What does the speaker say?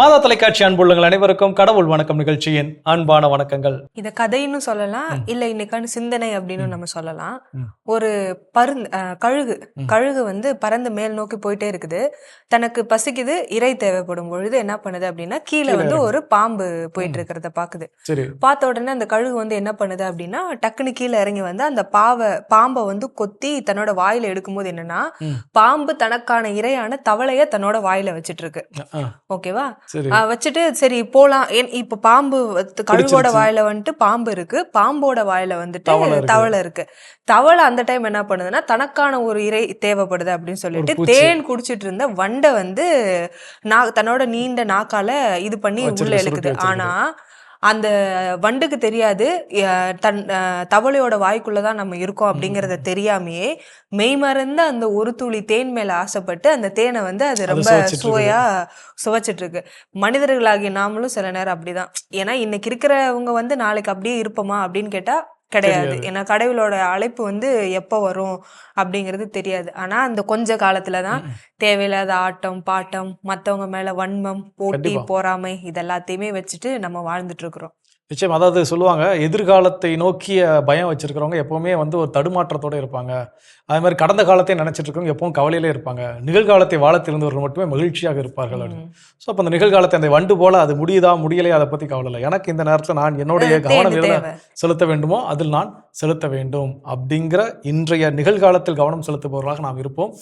மாதா தொலைக்காட்சி அன்புள்ளங்கள் அனைவருக்கும் கடவுள் வணக்கம் நிகழ்ச்சியின் அன்பான வணக்கங்கள். இத கதைன்னு சொல்லலாம் இல்ல இன்னைக்கான சிந்தனை அப்படின்னு நம்ம சொல்லலாம். ஒரு பருந்து கழுகு. கழுகு வந்து பறந்து மேல் நோக்கி போயிட்டே இருக்குது. தனக்கு பசிக்குது இறை தேவைப்படும் பொழுது என்ன பண்ணுது அப்படின்னா கீழே வந்து. ஒரு பாம்பு போயிட்டு இருக்கிறத பாக்குது. பார்த்த உடனே அந்த கழுகு வந்து என்ன பண்ணுது அப்படின்னா டக்குன்னு கீழே இறங்கி வந்து அந்த பாவை பாம்பை வந்து கொத்தி தன்னோட வாயில எடுக்கும்போது என்னன்னா. பாம்பு தனக்கான இரையான தவளைய தன்னோட வாயில வச்சிட்டு இருக்கு ஓகேவா? வச்சுட்டு சரி போலாம் இப்ப பாம்பு பிடிச்சிருச்சு. வாயில வந்துட்டு பாம்பு இருக்கு பாம்போட வாயில வந்துட்டு தவளை இருக்கு. தவளை அந்த டைம் என்ன பண்ணுதுன்னா தனக்கான ஒரு இறை தேவைப்படுது அப்படின்னு சொல்லிட்டு. தேன் குடிச்சிட்டு இருந்த வண்டை வந்து நா தன்னோட நீண்ட நாக்கால இது பண்ணி உள்ள இழுக்குது ஆனா அந்த வண்டுக்கு தெரியாது தன் தவளையோட வாய்க்குள்ளதான் நம்ம இருக்கோம் அப்படிங்கறத தெரியாமையே மெய்மறந்த அந்த ஒரு துளி தேன் மேல ஆசைப்பட்டு அந்த தேனை வந்து அது ரொம்ப. சுவையா சுவைச்சிட்டு இருக்கு. மனிதர்களாகிய நாமளும் சில நேரம் அப்படிதான். ஏன்னா இன்னைக்கு இருக்கிறவங்க வந்து நாளைக்கு அப்படியே இருப்போமா அப்படின்னு கேட்டா கிடையாது. ஏன்னா கடவுளோட அழைப்பு வந்து எப்போ வரும் அப்படிங்கிறது தெரியாது ஆனா அந்த கொஞ்ச காலத்துல தான் தேவையில்லாத ஆட்டம் பாட்டம் மத்தவங்க மேல வன்மம் போட்டி. பொறாமை இதெல்லாத்தையுமே வச்சுட்டு நம்ம வாழ்ந்துட்டு இருக்கிறோம் நிச்சயம். அதாவது சொல்லுவாங்க எதிர்காலத்தை நோக்கிய பயம் வச்சிருக்கிறவங்க எப்பவுமே வந்து ஒரு தடுமாற்றத்தோட இருப்பாங்க. அதே மாதிரி கடந்த காலத்தை நினைச்சிட்டு இருக்கவங்க எப்பவும் கவலையிலே இருப்பாங்க. நிகழ்காலத்தை வாழ தெரிந்தவர்கள் மட்டுமே மகிழ்ச்சியாக இருப்பார்கள். ஸோ அப்போ அந்த நிகழ்காலத்தை அந்த வண்டு போல அது முடியுதா முடியலையா அதை பத்தி கவலை இல்லை. எனக்கு இந்த நேரத்தில் நான் என்னுடைய கவனம் எதில். செலுத்த வேண்டுமோ அதில் நான் செலுத்த வேண்டும் அப்படிங்கிற இன்றைய நிகழ்காலத்தில் கவனம் செலுத்துபவர்களாக நாம் இருப்போம்.